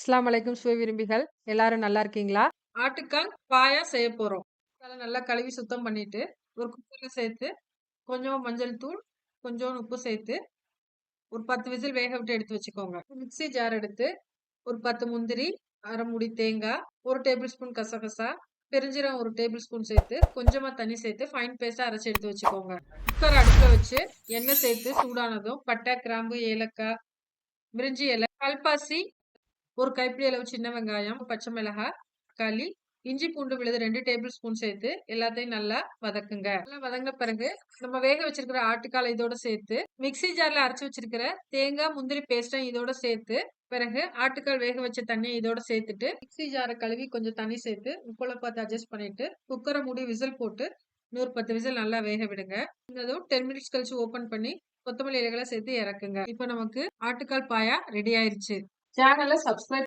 இஸ்லாம் அலைக்கும் சுவை விரும்பிகள் எல்லாரும் நல்லா இருக்கீங்களா? ஆட்டுக்கால் பாயா செய்ய போறோம். நல்லா கழுவி சுத்தம் பண்ணிட்டு, ஒரு குக்கர்ல சேர்த்து, கொஞ்சம் மஞ்சள் தூள், கொஞ்சம் உப்பு சேர்த்து, ஒரு 10 விசில் வேக விட்டு எடுத்து வச்சுக்கோங்க. மிக்ஸி ஜார் எடுத்து, ஒரு 10 முந்திரி, அரை முடி தேங்காய், ஒரு டேபிள் ஸ்பூன் கசகசா, பெருஞ்சீரம் ஒரு டேபிள் ஸ்பூன் சேர்த்து, கொஞ்சமா தண்ணி சேர்த்து ஃபைன் பேஸ்ட்டா அரைச்சி எடுத்து வச்சுக்கோங்க. குக்கர் அடுக்க வச்சு, எண்ணெய் சேர்த்து சூடானதும் பட்டை, கிராம்பு, ஏலக்காய், பிரிஞ்சி இலை, கல்பாசி, ஒரு கைப்பிடி அளவு சின்ன வெங்காயம், பச்சை மிளகாய், தக்காளி, இஞ்சி பூண்டு விழுது ரெண்டு டேபிள் ஸ்பூன் சேர்த்து எல்லாத்தையும் நல்லா வதக்குங்க. நல்லா வதங்க பிறகு நம்ம வேக வச்சிருக்கிற ஆட்டுக்கால இதோட சேர்த்து, மிக்ஸி ஜார்ல அரைச்சி வச்சிருக்கிற தேங்காய், முந்திரி பேஸ்ட்டும் இதோட சேர்த்து, பிறகு ஆட்டுக்கால் வேக வச்ச தண்ணியை இதோட சேர்த்துட்டு, மிக்ஸி ஜாரை கழுவி கொஞ்சம் தண்ணி சேர்த்து, உப்பெல்லாம் பார்த்து அட்ஜஸ்ட் பண்ணிட்டு, குக்கரை மூடி விசில் போட்டு, இன்னொரு 10 விசில் நல்லா வேக விடுங்க. அதுவும் டென் மினிட்ஸ் கழிச்சு ஓப்பன் பண்ணி, கொத்தமல்லி இலைகளை சேர்த்து இறக்குங்க. இப்ப நமக்கு ஆட்டுக்கால் பாயா ரெடி ஆயிருச்சு. चैनल मतलब सब्सक्राइब